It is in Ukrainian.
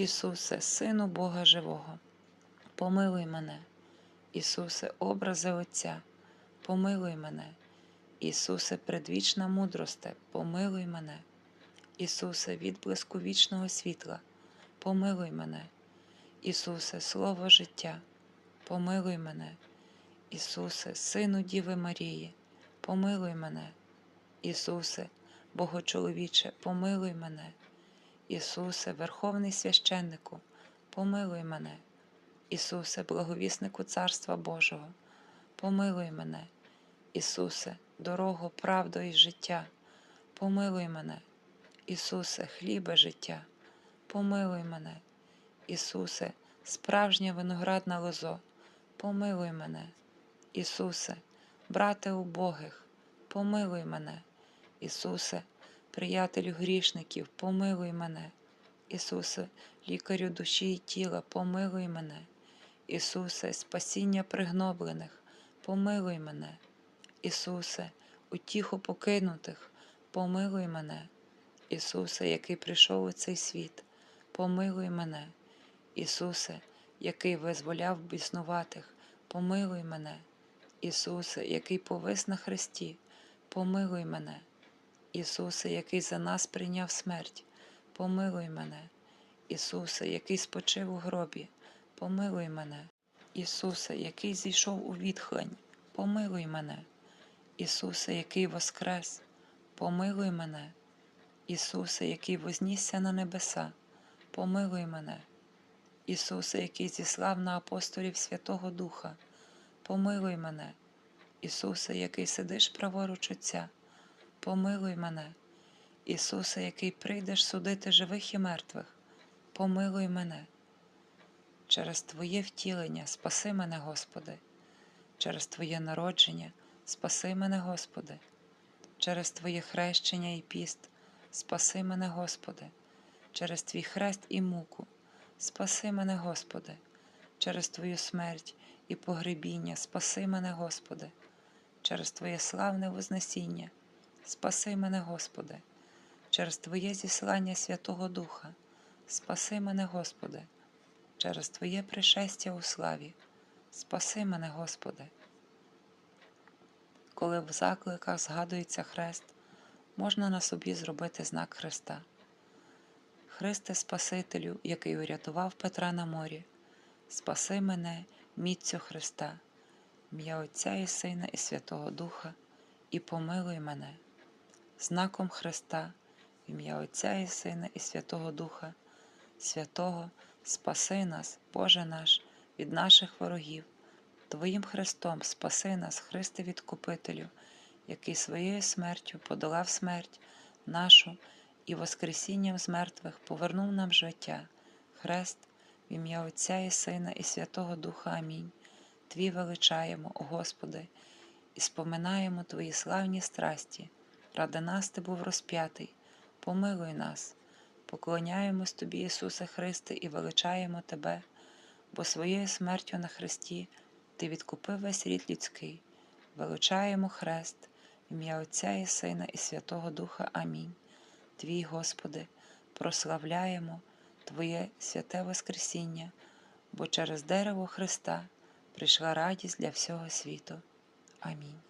Ісусе, Сину Бога Живого, помилуй мене. Ісусе, образи Отця, помилуй мене. Ісусе, предвічна мудросте, помилуй мене. Ісусе, відблиску вічного світла, помилуй мене. Ісусе, Слово життя, помилуй мене. Ісусе, Сину Діви Марії, помилуй мене. Ісусе, Богочоловіче, помилуй мене. Ісусе, Верховний священнику, помилуй мене. Ісусе, благовіснику Царства Божого, помилуй мене. Ісусе, дорогу, правду і життя, помилуй мене. Ісусе, хлібе життя, помилуй мене. Ісусе, справжнє виноградна лозо, помилуй мене. Ісусе, брате убогих, помилуй мене. Ісусе, приятелю грішників, помилуй мене. Ісусе, лікарю душі і тіла, помилуй мене. Ісусе, спасіння пригноблених, помилуй мене. Ісусе, утіху покинутих, помилуй мене. Ісусе, який прийшов у цей світ, помилуй мене. Ісусе, який визволяв біснуватих, помилуй мене. Ісусе, який повис на хресті, помилуй мене. Ісусе, який за нас прийняв смерть, помилуй мене. Ісусе, який спочив у гробі, помилуй мене. Ісусе, який зійшов у відхлень, помилуй мене. Ісусе, який воскрес, помилуй мене. Ісусе, який вознісся на небеса, помилуй мене. Ісусе, який зіслав на апостолів Святого Духа, помилуй мене. Ісусе, який сидиш праворуч Отця, помилуй мене. Ісусе, який прийдеш судити живих і мертвих, помилуй мене. Через Твоє втілення спаси мене, Господи, через Твоє народження спаси мене, Господи, через Твоє хрещення і піст, спаси мене, Господи, через Твій хрест і муку, спаси мене, Господи, через Твою смерть і погребіння, спаси мене, Господи, через Твоє славне Вознесіння, спаси мене, Господи, через Твоє зіслання Святого Духа, спаси мене, Господи, через Твоє пришестя у славі, спаси мене, Господи. Коли в закликах згадується хрест, можна на собі зробити знак Христа. Христе Спасителю, який урятував Петра на морі, спаси мене, міцю Христа, ім'я Отця і Сина і Святого Духа, і помилуй мене, знаком Христа, в ім'я Отця і Сина і Святого Духа, святого, спаси нас, Боже наш, від наших ворогів. Твоїм Христом спаси нас, Христе Відкупителю, який своєю смертю подолав смерть нашу і Воскресінням з мертвих повернув нам життя. Хрест, в ім'я Отця і Сина, і Святого Духа Амінь. Твій величаємо, Господи, і споминаємо Твої славні страсті. Ради нас Ти був розп'ятий, помилуй нас, поклоняємось Тобі, Ісусе Христе, і величаємо Тебе, бо своєю смертю на Христі. Ти відкупив весь рід людський, величаємо хрест, ім'я Отця і Сина, і Святого Духа Амінь. Твій, Господи, прославляємо Твоє святе Воскресіння, бо через дерево Христа прийшла радість для всього світу. Амінь.